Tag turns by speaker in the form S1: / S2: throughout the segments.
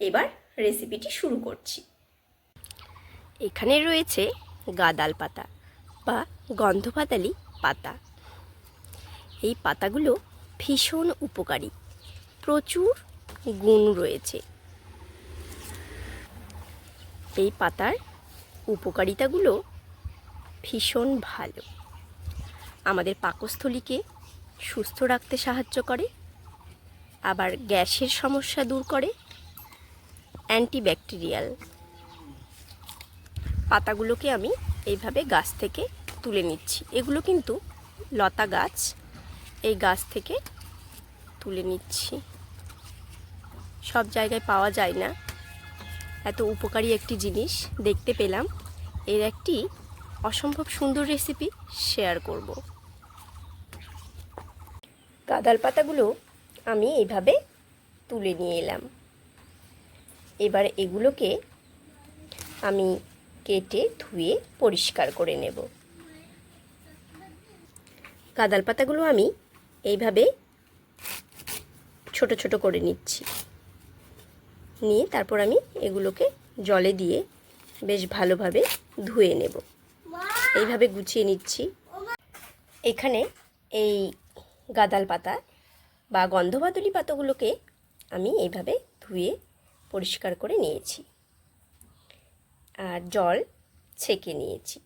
S1: এবার রেসিপিটি শুরু করছি। এখানে রয়েছে গাদাল পাতা বা গন্ধপাতালি পাতা। এই পাতাগুলো ভীষণ উপকারী। প্রচুর গুণ রয়েছে। এই পাতার উপকারিতাগুলো ভীষণ ভালো। আমাদের পাকস্থলীকে সুস্থ রাখতে সাহায্য করে, আবার গ্যাসের সমস্যা দূর করে অ্যান্টিব্যাকটেরিয়াল। পাতাগুলোকে আমি এইভাবে গাছ থেকে তুলে নিচ্ছি। এগুলো কিন্তু লতা গাছ, এই গাছ থেকে তুলে নিচ্ছি। সব জায়গায় পাওয়া যায় না। এত উপকারী একটি জিনিস দেখতে পেলাম। এর একটি অসম্ভব সুন্দর রেসিপি শেয়ার করব। গাদাল পাতাগুলো আমি এইভাবে তুলে নিয়ে এলাম। এবার এগুলোকে আমি কেটে ধুয়ে পরিষ্কার করে নেব। কাদাল পাতাগুলো আমি এইভাবে ছোট ছোট করে নিচ্ছি। নিয়ে তারপর আমি এগুলোকে জলে দিয়ে বেশ ভালোভাবে ধুয়ে নেব। এইভাবে গুছিয়ে নিচ্ছি। এখানে এই গাদাল পাতা বা গন্ধবাদলি পাতাগুলোকে আমি এইভাবে ধুয়ে পরিষ্কার করে নিয়েছি। আর জল ছেঁকে নিয়েছি।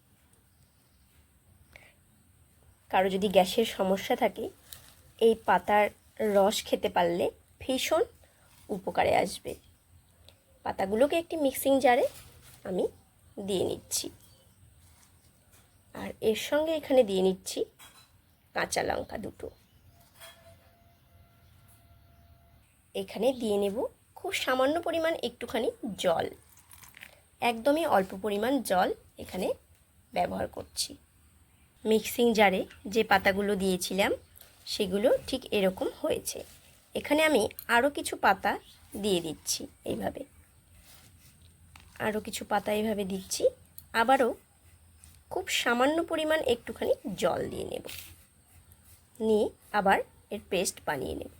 S1: কারও যদি গ্যাসের সমস্যা থাকে, এই পাতার রস খেতে পারলে ভীষণ উপকারে আসবে। পাতাগুলোকে একটি মিক্সিং জারে আমি দিয়ে নিচ্ছি। আর এর সঙ্গে এখানে দিয়ে নিচ্ছি কাঁচা লঙ্কা দুটো। এখানে দিয়ে নেব খুব সামান্য পরিমাণ একটুখানি জল। একদমই অল্প পরিমাণ জল এখানে ব্যবহার করছি। মিক্সিং জারে যে পাতাগুলো দিয়েছিলাম, সেগুলো ঠিক এরকম হয়েছে। এখানে আমি আরও কিছু পাতা দিয়ে দিচ্ছি এইভাবে। আরও কিছু পাতা এইভাবে দিচ্ছি। আবারও খুব সামান্য পরিমাণ একটুখানি জল দিয়ে নেব। নিয়ে আবার এর পেস্ট বানিয়ে নেব।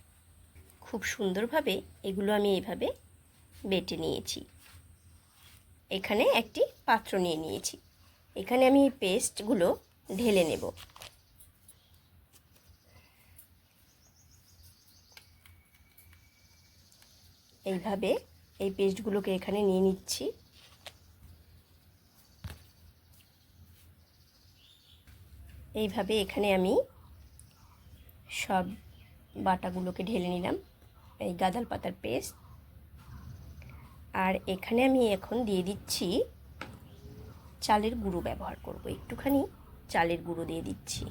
S1: খুব সুন্দরভাবে এগুলো আমি এইভাবে বেটে নিয়েছি। এখানে একটি পাত্র নিয়ে নিয়েছি। এখানে আমি এই পেস্টগুলো ঢেলে নেব। এইভাবে এই পেস্টগুলোকে এখানে নিয়ে নিচ্ছি। এইভাবে এখানে আমি সব বাটাগুলোকে ঢেলে নিলাম। এই গাদাল পাতার পেস্ট আর এখানে আমি এখন দিয়ে দিচ্ছি চালের গুঁড়ো ব্যবহার করব। একটুখানি চালের গুঁড়ো দিয়ে দিচ্ছি।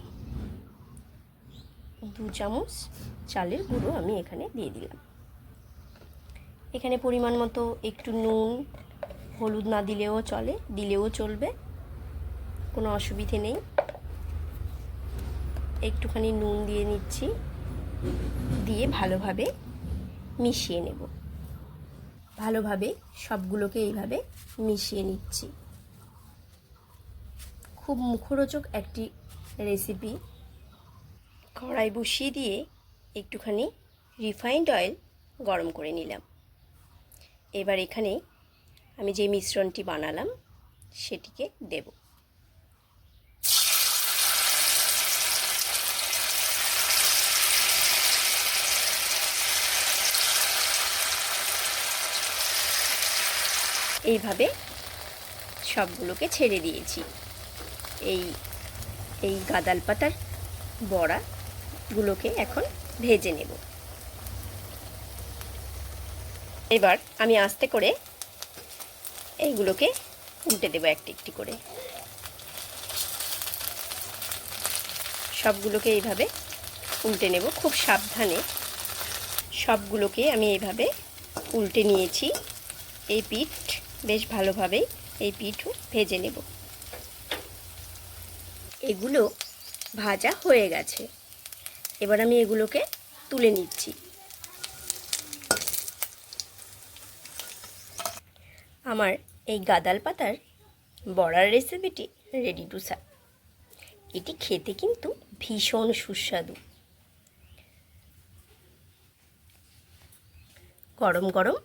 S1: দু চামচ চালের গুঁড়ো আমি এখানে দিয়ে দিলাম। এখানে পরিমাণ মতো একটু নুন, হলুদ না দিলেও চলে, দিলেও চলবে, কোনো অসুবিধে নেই। একটুখানি নুন দিয়ে নিচ্ছি। দিয়ে ভালোভাবে মিশিয়ে নেব। ভালোভাবে সবগুলোকে এইভাবে মিশিয়ে নিচ্ছি। খুব মুখরোচক একটি রেসিপি। কড়াই বসিয়ে দিয়ে একটুখানি রিফাইন্ড অয়েল গরম করে নিলাম। এবার এখানে আমি যে মিশ্রণটি বানালাম, সেটিকে দেব। এইভাবে সবগুলোকে ছেড়ে দিয়েছি। এই এই গাদাল পাতার বড়াগুলোকে এখন ভেজে নেব। এবার আমি আস্তে করে এইগুলোকে উল্টে দেবো একটি একটি করে। সবগুলোকে এইভাবে উল্টে নেব, খুব সাবধানে। সবগুলোকে আমি এইভাবে উল্টে নিয়েছি। এই পিঠ বেশ ভালোভাবেই এই পিঠও ভেজে নেব। এগুলো ভাজা হয়ে গেছে। এবার আমি এগুলোকে তুলে নিচ্ছি। আমার এই গাদাল পাতার বড়ার রেসিপিটি রেডি টু সার্ভ এটি খেতে কিন্তু ভীষণ সুস্বাদু। গরম গরম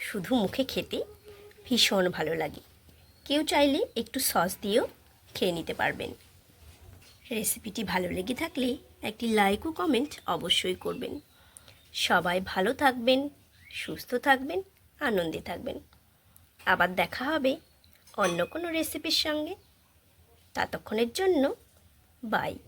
S1: শুধু মুখে খেতে ভীষণ ভালো লাগে। কেউ চাইলে একটু সস দিয়েও খেয়ে নিতে পারবেন। রেসিপিটি ভালো লেগে থাকলে একটি লাইক ও কমেন্ট অবশ্যই করবেন। সবাই ভালো থাকবেন, সুস্থ থাকবেন, আনন্দে থাকবেন। আবার দেখা হবে অন্য কোনো রেসিপির সঙ্গে। ততক্ষণের জন্য বাই